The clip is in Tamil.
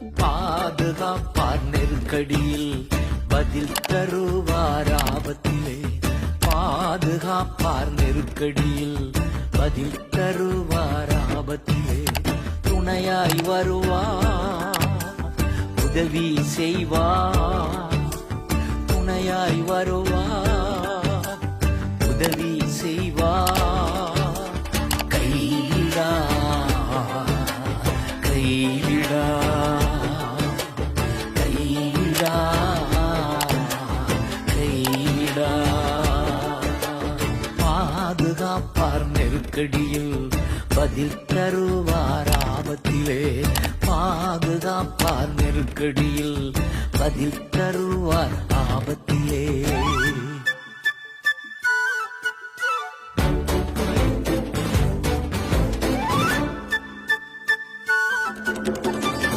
பாதுகாப்பார் நெருக்கடியில் பதில் தருவார் ஆபத்திலே பாதுகாப்பார் நெருக்கடியில் பதில் தருவார் ஆபத்திலே துணையாய் வருவார் உதவி செய்வார். துணையாய் வருவார் உதவி செய்வார். கையிடா கையிடா பாதுகாப்பார் நெருக்கடியில் பதில் தருவார் ஆபத்திலே. பாதுகாப்பார் நெருக்கடியில் பதில் தருவார்